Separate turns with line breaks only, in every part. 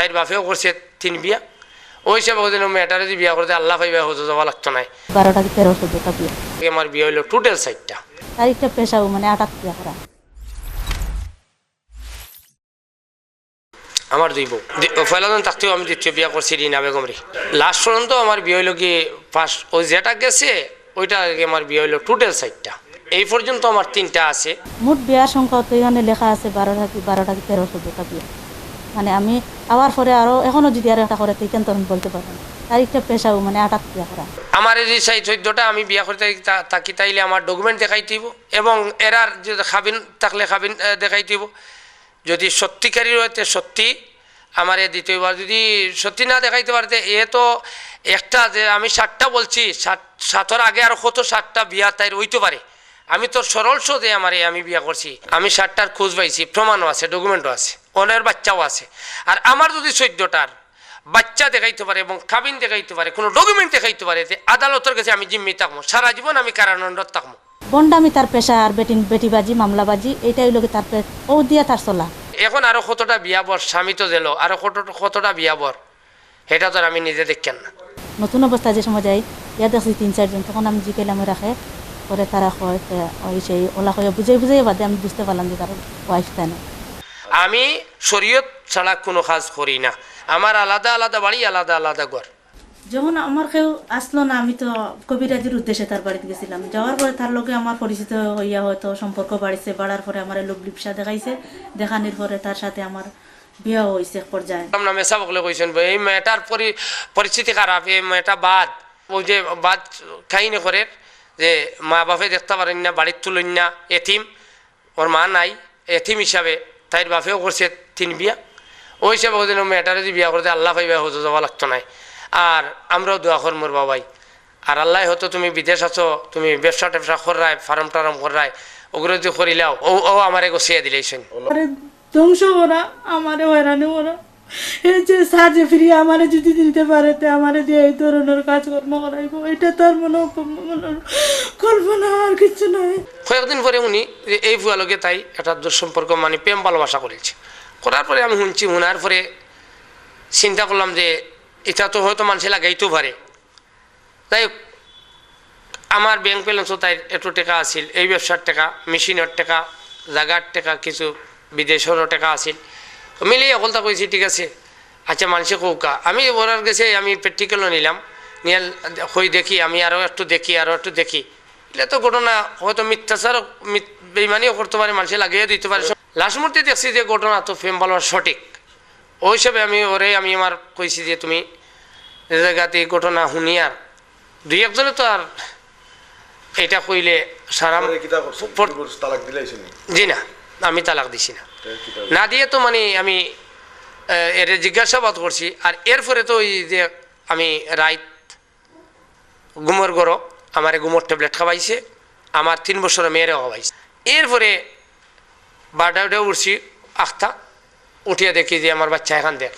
তাইর বাপেও করছে তিন বিয়া। ওই হিসাবে ওদের মেয়েটারে যদি বিয়া করতে আল্লাহ পাইবা হতে যাওয়া লাগতো নাই।
বারোটা কি তেরো চোদ্দটা বিয়ে?
আমার বিয়ে হইল টোটাল সাইডটা
তার একটা পেশাও মানে আটাক বিয়া করা
আমার দুই বউ ফেলাদন থাকতেও আমি দ্বিতীয় বিয়া করছি রিনা বেগম রে লাস্ট পর্যন্ত আমার বিয়ে হইল কি ফার্স্ট ওই যেটা গেছে ওইটা আমার বিয়ে হইল টোটাল সাইডটা এই পর্যন্ত আমার তিনটা আছে।
মোট বিয়ার সংখ্যা তো এখানে লেখা আছে বারোটা কি বারোটা কি তেরো চোদ্দটা বিয়ে। মানে আমি আবার পরে আরও এখনও যদি আর একটা করে তেইখান তখন বলতে পারবেন তার একটা পেশাও মানে আটাক বিয়া করা।
আমার এই সেই চোদ্দটা আমি বিয়া করতে তাকি তাইলে আমার ডকুমেন্ট দেখাই দিব এবং এরার যে খাবিন, থাকলে খাবিন দেখাই দিব। যদি সত্যিকারী রয়েছে, সত্যি আমার এ দ্বিতীয়বার, যদি সত্যি না দেখাইতে পারতে, এ তো একটা যে আমি ষাটটা বলছি ষাট সাতর আগে আর কত ষাটটা বিয়া তাই রইতে পারে। আমি তো সরল সোদে আমার আমি বিয়া করছি। আমি ষাটটার খোঁজ পাইছি, প্রমাণও আছে ডকুমেন্টও আছে। অনের বাচ্চাও আছে। আর আমার যদি চোদ্দটার বাচ্চা দেখাইতে পারে এবং কাবিন দেখাইতে পারে কোনো ডকুমেন্ট দেখাইতে পারে আদালতের কাছে আমি জিম্মি থাকব সারা জীবন আমি কারানন্দত থাকব।
বন্ডামি তার পেশা আর বেটিন বেটিবাজি মামলাবাজি এইটাই হইল কি তার ও দিয়া তার চলা।
এখন আরও কতটা বিয়া বর স্বামী তো দিল আরও কত কতটা বিয়া বর এটা তো আমি নিজে দেখেন না।
নতুন অবস্থায় যে সময় যাই ইয়া দেখছি তিন চারজন তখন আমি জিকাইলাম রাখে পরে তারা ওই সেই ওলা কয়ে বুঝাই বুঝাই বাদে আমি বুঝতে পারলাম যে তার ওয়াইফ তাই না
আমি শরীয়ত ছাড়া কোনো কাজ করি না। আমার আলাদা আলাদা বাড়ি আলাদা আলাদা ঘর।
যখন আমার কেউ আসলো না আমি তো কবিরাজির উদ্দেশ্যে তার বাড়িতে গেছিলাম। যাওয়ার পরে তার লোকে আমার পরিচিত হইয়া হয়তো সম্পর্ক বাড়িছে বাড়ার পরে আমার লোক লিপসা দেখাইছে। দেখানির পরে তার সাথে আমার বিয়ে হয়েছে এক পর্যায়ে।
বললাম না মেসা বকলে কইছেন ভাই, এই মেয়েটার পরি পরিস্থিতি খারাপ এই মেয়েটা বাদ। ওই যে বাদ খাইনি করে যে মা বাপে দেখতে পারেন না বাড়ির তুলেন না এথিম ওর মা নাই এথিম হিসাবে তাইর বাপেও করছে তিন বিয়া। ওই হিসাবে ওদিন মেয়েটা যদি বিয়া করতে আল্লাহ ভাই হতো যাওয়া লাগতো নাই। আর আমরাও দোয়া কর মোর বাবাই। আর আল্লাহ হতো তুমি বিদেশ আছো, তুমি ব্যবসা ট্যাবসা করায় ফার্ম টার্ম করায় ওগুলো যদি করিলাও, ও ও আমারে গছিয়ে দিলেইছেন।
ধ্বংস করা, আমারে হয়রানি করা। এই যে ফিরিয়ে আমারে যদি দিতে পারে, তে আমারে দিয়ে এই ধরনের কাজকর্ম করাইব, এটা তার মনে কল্পনা আর কিছু নাই।
কয়েকদিন পরে উনি এই ভুয়ালোকে তাই একটা দুঃসম্পর্ক মানে প্রেম ভালোবাসা করেছে। করার পরে আমি শুনছি শোনার পরে চিন্তা করলাম যে এটা তো হয়তো মানুষে লাগাইতেও পারে। তাই আমার ব্যাংক ব্যালেন্সও তাই একটু টাকা আছিল, এই ব্যবসার টাকা মেশিনের টাকা, জাগার টাকা, কিছু বিদেশেরও টাকা আছিল। মিলিয়ে অকলতা কইছি ঠিক আছে আচ্ছা মানুষে কৌকা। আমি ওরার গেছে আমি প্র্যাকটিক্যালও নিলাম। নিয়ে হই দেখি আমি আরও একটু দেখি আরও একটু দেখি। এটা তো ঘটনা হয়তো মিথ্যাচার বেইমানিও করতে পারে মানুষে লাগিয়ে দিতে পারে। লাস্ট মুহূর্তে দেখছি যে ঘটনা তো ফেম ভালোবাসা সঠিক। ওই হিসাবে আমি ওরে আমি আমার কইছি যে তুমি যে জায়গাতে এই ঘটনা শুনি আর। দুই একজনে তো আর এটা কইলে সারা? জি না। আমি তালাক দিছি না। না দিয়ে তো মানে আমি এর জিজ্ঞাসাবাদ করছি, আর এরপরে তো ওই যে আমি রাইত গুমর গরো, আমার গুমর ট্যাবলেট খাওয়াইছে, আমার তিন বছর মেয়েরে খাওয়াইছে। এরপরে বারোটা উঠছি, আখতা, উঠিয়ে দেখি যে আমার বাচ্চা এখান দেখ।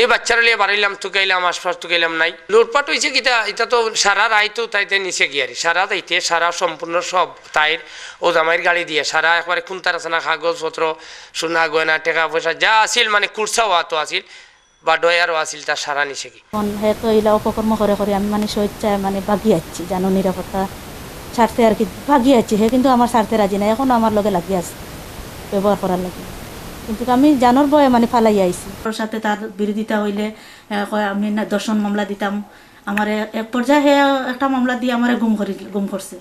এই বাচ্চারা লিয়ে বাড়াইলাম তুকাইলাম আশপাশ তুকাইলাম নাই। লুটপাট হয়েছে কিটা এটা তো সারা রায় তো তাইতে নিচে গিয়ারি সারা তাইতে, সারা সম্পূর্ণ সব তাইর ও জামাইয়ের গাড়ি দিয়ে, সারা একবারে খুন্তার আছে না, কাগজপত্র, সোনা, গয়না, টাকা পয়সা, যা আছিল মানে কুরসাও আতো আছিল, বা ডয়ারও আছিল তার সারা নিচে কি?
এখন হে তো এইলা অপকর্ম করে করে আমি মানে স্বেচ্ছায় মানে ভাগি যাচ্ছি জানো, নিরাপত্তা স্বার্থে আর কি ভাগি যাচ্ছি হে, কিন্তু আমার স্বার্থে রাজি নাই, এখনও আমার লগে লাগি আছে, ব্যবহার করার লাগে। কিন্তু আমি জানোর বয়ে মানে ফালাই আইছি। ওর সাথে তার বিরোধিতা হইলে কয়, আমি দর্শন মামলা দিতাম। আমার এক পর্যায়ে একটা মামলা দিয়ে আমার গুম করি গুম করছে।